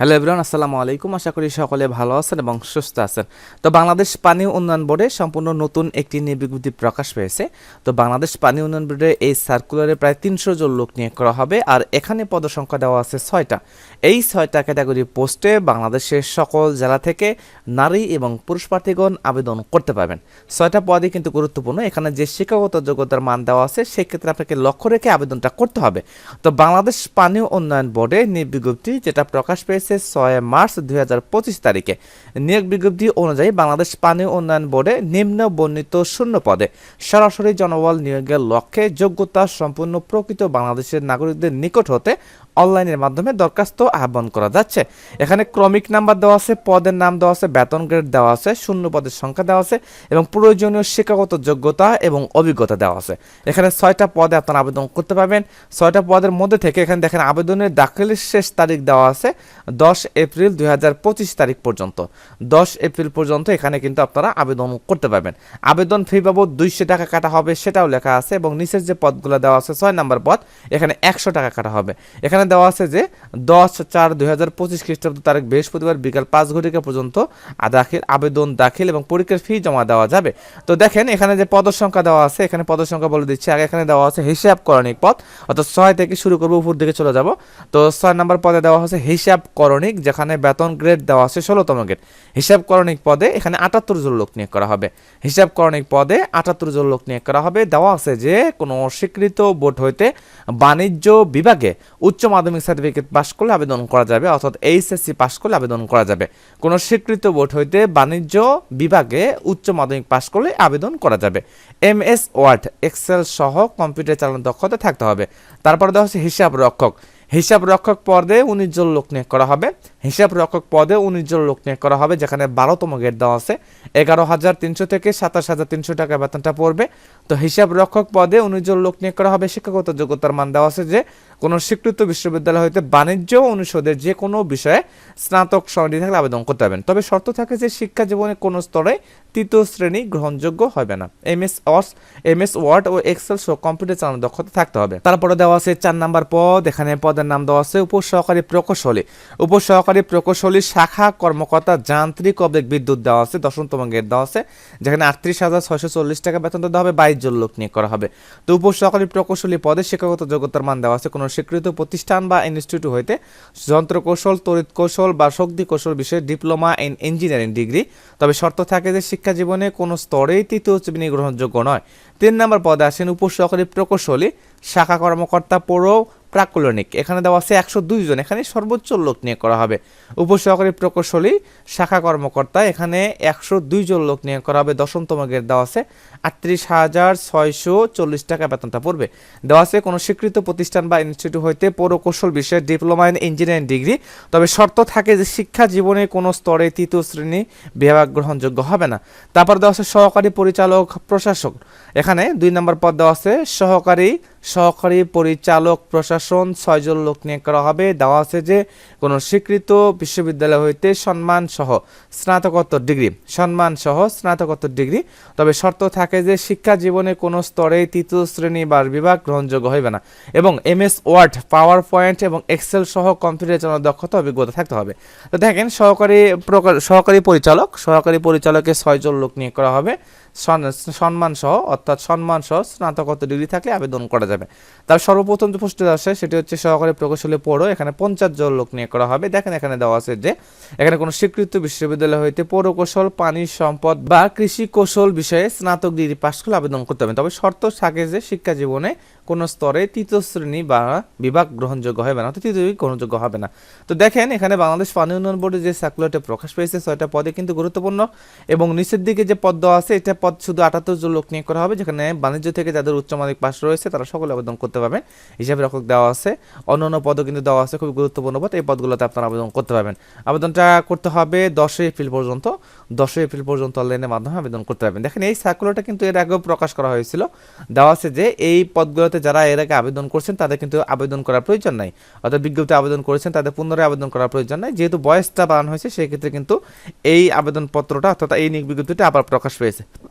Hello everyone, আসসালামু আলাইকুম। আশা করি সকলে ভালো আছেন এবং সুস্থ আছেন। তো বাংলাদেশ পানি উন্নয়ন বোর্ডে সম্পূর্ণ নতুন একটি বিজ্ঞপ্তি প্রকাশ পেয়েছে। তো বাংলাদেশ পানি উন্নয়ন বোর্ডে এই সার্কুলারে প্রায় তিনশো জন লোক নিয়োগ করা হবে আর এখানে পদসংখ্যা দেওয়া আছে ছয়টা। এই ছয়টা ক্যাটাগরি পোস্টে বাংলাদেশের সকল জেলা থেকে নারী এবং পুরুষ প্রার্থীগণ আবেদন করতে পারবেন। ছয়টা পদই কিন্তু গুরুত্বপূর্ণ। এখানে যে শিক্ষাগত যোগ্যতার মান দেওয়া আছে, সেক্ষেত্রে আপনাকে লক্ষ্য রেখে আবেদনটা করতে হবে। তো বাংলাদেশ পানি উন্নয়ন বোর্ডে বিজ্ঞপ্তি যেটা প্রকাশ পেয়েছে ছয় মার্চ দুই হাজার পঁচিশ তারিখে। নিয়োগ বিজ্ঞপ্তি অনুযায়ী বাংলাদেশ পানি উন্নয়ন বোর্ডে নিম্ন বর্ণিত শূন্য পদে সরাসরি জনবল নিয়োগের লক্ষ্যে যোগ্যতা সম্পূর্ণ প্রকৃত বাংলাদেশের নাগরিকদের নিকট হতে অনলাইনের মাধ্যমে দরখাস্ত আহ্বান করা যাচ্ছে। এখানে ক্রমিক নাম্বার দেওয়া আছে, পদের নাম দেওয়া আছে, বেতন গ্রেড দেওয়া আছে, শূন্য পদের সংখ্যা দেওয়া আছে এবং প্রয়োজনীয় শিক্ষাগত যোগ্যতা এবং অভিজ্ঞতা দেওয়া আছে। এখানে ছয়টা পদে আপনারা আবেদন করতে পারবেন। ছয়টা পদের মধ্যে থেকে এখানে দেখেন আবেদনের দাখিলের শেষ তারিখ দেওয়া আছে দশ এপ্রিল দু হাজার পঁচিশ তারিখ পর্যন্ত। দশ এপ্রিল পর্যন্ত এখানে কিন্তু আপনারা আবেদন করতে পারবেন। আবেদন ফি বাবদ দুইশো টাকা কাটা হবে, সেটাও লেখা আছে এবং নিচের যে পদগুলো দেওয়া আছে ছয় নম্বর পদ, এখানে একশো টাকা কাটা হবে। এখানে দেওয়া আছে যে দশ চার দুই হাজার পঁচিশ খ্রিস্টাব্দ তারিখ বৃহস্পতিবার বিকাল পাঁচ ঘটিকা পর্যন্ত দাখিল আবেদন দাখিল এবং পরীক্ষার ফি জমা দেওয়া যাবে। তো দেখেন, এখানে যে পদের সংখ্যা দেওয়া আছে, এখানে পদের সংখ্যা বলে দিচ্ছি। আগে এখানে দেওয়া আছে হিসাব করণিক পদ, অর্থাৎ ছয় থেকে শুরু করব, উপর দিকে চলে যাব। তো ছয় নম্বর পদে দেওয়া হচ্ছে হিসাব করণিক, যেখানে বেতন গ্রেড দেওয়া আছে ষোলোতম গ্রেড। হিসাব করণিক পদে এখানে আটাত্তর জন লোক নিয়োগ করা হবে। হিসাব করণিক পদে আটাত্তর জন লোক নিয়োগ করা হবে। দেওয়া আছে যে কোনো অস্বীকৃত বোর্ড হইতে বাণিজ্য বিভাগে উচ্চ মাধ্যমিক সার্টিফিকেট পাশ করলে আবেদন করা যাবে, অর্থাৎ এইচএসসি পাশ করলে আবেদন করা যাবে। কোনো স্বীকৃত বোর্ড হইতে বাণিজ্য বিভাগে উচ্চ মাধ্যমিক পাশ করলে আবেদন করা যাবে। এম এস ওয়ার্ড, এক্সেল সহ কম্পিউটার চালানোর দক্ষতা থাকতে হবে। তারপরে দেওয়া হচ্ছে হিসাব রক্ষক হিসাব রক্ষক পদে উনিশ জন লোক নিয়োগ করা হবে। হিসাব রক্ষক পদে উনিশ জন লোক নিয়োগ করা হবে, যেখানে বারোতম গেট দেওয়া আছে। এগারো হাজার তিনশো থেকে সাতাশ হাজার তিনশো টাকা বেতনটা পড়বে। তো হিসাব রক্ষক পদে উনিশ জন লোক নিয়োগ করা হবে, শিক্ষাগত যোগ্যতার মান দেওয়া আছে যে কোনো স্বীকৃত বিশ্ববিদ্যালয় হইতে বাণিজ্য অনুষদের যে কোনো বিষয়ে স্নাতক সনদি থাকলে আবেদন করতে পারবেন। তবে শর্ত থাকে যে শিক্ষা জীবনে কোনো স্তরে তৃতীয় শ্রেণি গ্রহণযোগ্য হবে না। এম এস অস এম এস ওয়ার্ড ও এক্সেল সহ কম্পিউটার চালানোর দক্ষতা থাকতে হবে। তারপরে দেওয়া আছে চার নাম্বার পদ, এখানে পদের নাম দেওয়া আছে উপসহকারী প্রকৌশলী। উপসহকারী প্রকৌশলী শাখা কর্মকর্তা যান্ত্রিক অবেগ বিদ্যুৎ দেওয়া আছে দশমতম গেট দেওয়া আছে, যেখানে আটত্রিশ হাজার ছয়শো চল্লিশ টাকা বেতন দেওয়া হবে, বাইশ জন লোক নিয়োগ করা হবে। তো উপসহকারী প্রকৌশলী পদে শিক্ষাগত যোগ্যতার মান দেওয়া আছে, কোনো স্বীকৃত প্রতিষ্ঠান বা ইনস্টিটিউট হইতে যন্ত্র কৌশল তড়িৎ কৌশল বা শক্তি কৌশল বিষয়ে ডিপ্লোমা ইন ইঞ্জিনিয়ারিং ডিগ্রি তবে শর্ত থাকে যে শিক্ষা জীবনে কোনো স্তরেই তৃতীয় শ্রেণি গ্রহণযোগ্য নয়। তিন নম্বর পদে আসেন উপসহকারী প্রকৌশলী, শাখা কর্মকর্তা পৌর প্রাকুলনিক এখানে দেওয়া আছে একশো দুই জন। এখানে সর্বোচ্চ লোক নিয়োগ করা হবে। উপসহকারী প্রকৌশলী, শাখা কর্মকর্তা, এখানে একশো দুই জন লোক নিয়োগ করা হবে। দশমতম গেট দেওয়া আছে। আটত্রিশ হাজার ছয়শো চল্লিশ টাকা বেতনটা পড়বে। দেওয়া আছে কোনো স্বীকৃত প্রতিষ্ঠান বা ইনস্টিটিউট হইতে পৌরকৌশল বিষয়ে ডিপ্লোমা ইন ইঞ্জিনিয়ারিং ডিগ্রি। তবে শর্ত থাকে যে শিক্ষা জীবনে কোনো স্তরে তৃতীয় শ্রেণি বিভাগ গ্রহণযোগ্য হবে না। তারপর দেওয়া আছে সহকারী পরিচালক প্রশাসক। এখানে দুই নম্বর পদ দেওয়া আছে সহকারী সহকারী পরিচালক প্রশাসন ছয়জন লোক নিয়োগ করা হবে। দেওয়া আছে যে, কোনো স্বীকৃত বিশ্ববিদ্যালয় হইতে সম্মান সহ স্নাতকোত্তর ডিগ্রি, সম্মান সহ স্নাতকোত্তর ডিগ্রি। তবে শর্ত থাকে যে, শিক্ষা জীবনে কোনো স্তরে তৃতীয় শ্রেণি বা বিভাগ গ্রহণযোগ্য হইবে না এবং M S word, power point এবং এক্সেল সহ কম্পিউটার চালানোর দক্ষতা অভিজ্ঞতা থাকতে হবে। তো দেখেন, সহকারী সহকারী পরিচালক, সহকারী পরিচালকে ছয়জন লোক নিয়োগ করা হবে। সন- সম্মান সহ অর্থাৎ সম্মান সহ স্নাতকোত্তর ডিগ্রি থাকলে আবেদন করা যাবে। তার সর্বপ্রথম যে পোস্টে আসে, সেটি হচ্ছে সহকারী প্রকৌশলী পৌর এখানে পঞ্চাশ জন লোক নিয়ে করা হবে। দেখেন এখানে দেওয়া আছে যে, এখানে কোনো স্বীকৃত বিশ্ববিদ্যালয় হইতে পৌরকৌশল পানি সম্পদ বা কৃষি কৌশল বিষয়ে স্নাতক ডিগ্রি পাশ করলে আবেদন করতে হবে। তবে শর্ত থাকে যে, শিক্ষা জীবনে কোনো স্তরে তৃতীয় শ্রেণি বা বিভাগ গ্রহণযোগ্য হবে না তৃতীয় গ্রহণযোগ্য হবে না। তো দেখেন, এখানে বাংলাদেশ পানি উন্নয়ন বোর্ডে যে সার্কুলারটা প্রকাশ পেয়েছে, ছয়টা পদে কিন্তু গুরুত্বপূর্ণ এবং নিচের দিকে যে পদ দেওয়া আছে, এটা পদ শুধু আটাত্তর জন লোক নিয়োগ করা হবে, যেখানে বাণিজ্য থেকে যাদের উচ্চ মাধ্যমিক পাশ রয়েছে, তারা সকলে আবেদন করতে পারবেন। হিসাবে রক্ষক দেওয়া আছে অন্য অন্য পদও কিন্তু দেওয়া আছে খুব গুরুত্বপূর্ণ পদ, এই পদগুলোতে আপনারা আবেদন করতে পারবেন। আবেদনটা করতে হবে দশই এপ্রিল পর্যন্ত, দশই এপ্রিল পর্যন্ত অনলাইনের মাধ্যমে আবেদন করতে পারবেন। দেখেন, এই সার্কুলারটা কিন্তু এর আগেও প্রকাশ করা হয়েছিল। দেওয়া আছে যে এই পদগুলোতে যারা এর আগে আবেদন করছেন, তাদের কিন্তু আবেদন করার প্রয়োজন নাই। অর্থাৎ বিজ্ঞপ্তি আবেদন করেছেন, তাদের পুনরায় আবেদন করার প্রয়োজন নাই। যেহেতু বয়সটা বাড়ানো হয়েছে, সেক্ষেত্রে কিন্তু এই আবেদনপত্রটা, অর্থাৎ এই বিজ্ঞপ্তিটা আবার প্রকাশ পেয়েছে।